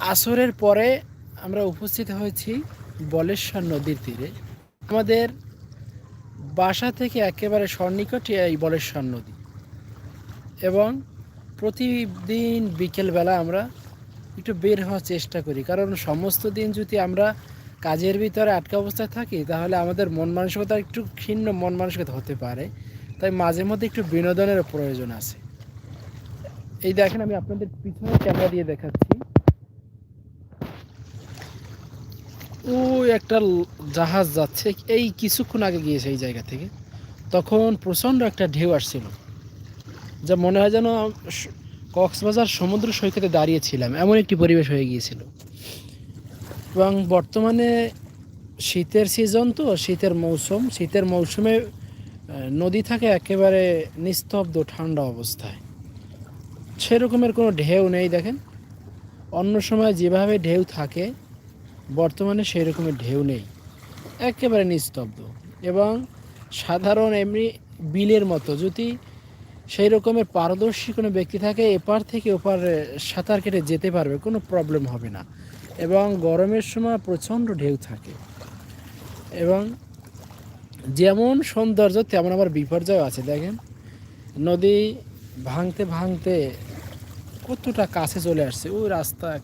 আসরের পরে আমরা উপস্থিত হয়েছি বলেশ্বর নদীর তীরে। আমাদের বাসা থেকে একেবারে সন্নিকটে এই বলেশ্বর নদী। এবং প্রতিদিন বিকেলবেলা আমরা একটু বের হওয়ার চেষ্টা করি। কারণ সমস্ত দিন যদি আমরা কাজের ভিতরে আটকা অবস্থায় থাকি, তাহলে আমাদের মন মানসিকতা একটু ক্ষীণ মন মানসিকতা হতে পারে। তাই মাঝে মধ্যে একটু বিনোদনের প্রয়োজন আছে। এই দেখেন, আমি আপনাদের পিছনে ক্যামেরা দিয়ে দেখাচ্ছি। ও একটা জাহাজ যাচ্ছে, এই কিছুক্ষণ আগে গিয়েছে এই জায়গা থেকে। তখন প্রচণ্ড একটা ঢেউ আসছিল, যা মনে হয় যেন কক্সবাজার সমুদ্র সৈকতে দাঁড়িয়েছিলাম, এমন একটি পরিবেশ হয়ে গিয়েছিল। এবং বর্তমানে শীতের সিজন তো, শীতের মৌসুম, শীতের মৌসুমে নদী থাকে একেবারে নিস্তব্ধ, ঠান্ডা অবস্থায়। সেরকমের কোনো ঢেউ নেই, দেখেন। অন্য সময় যেভাবে ঢেউ থাকে বর্তমানে সেই রকমের ঢেউ নেই। একেবারে নিস্তব্ধ এবং সাধারণ এমনি বিলের মতো। যদি সেই রকমের পারদর্শী কোনো ব্যক্তি থাকে, এপার থেকে ওপার সাঁতার কেটে যেতে পারবে, কোনো প্রবলেম হবে না। এবং গরমের সময় প্রচণ্ড ঢেউ থাকে। এবং যেমন সৌন্দর্য, তেমন আবার বিপর্যয় আছে। দেখেন, নদী ভাঙতে ভাঙতে কতটা কাছে চলে আসছে। ওই রাস্তা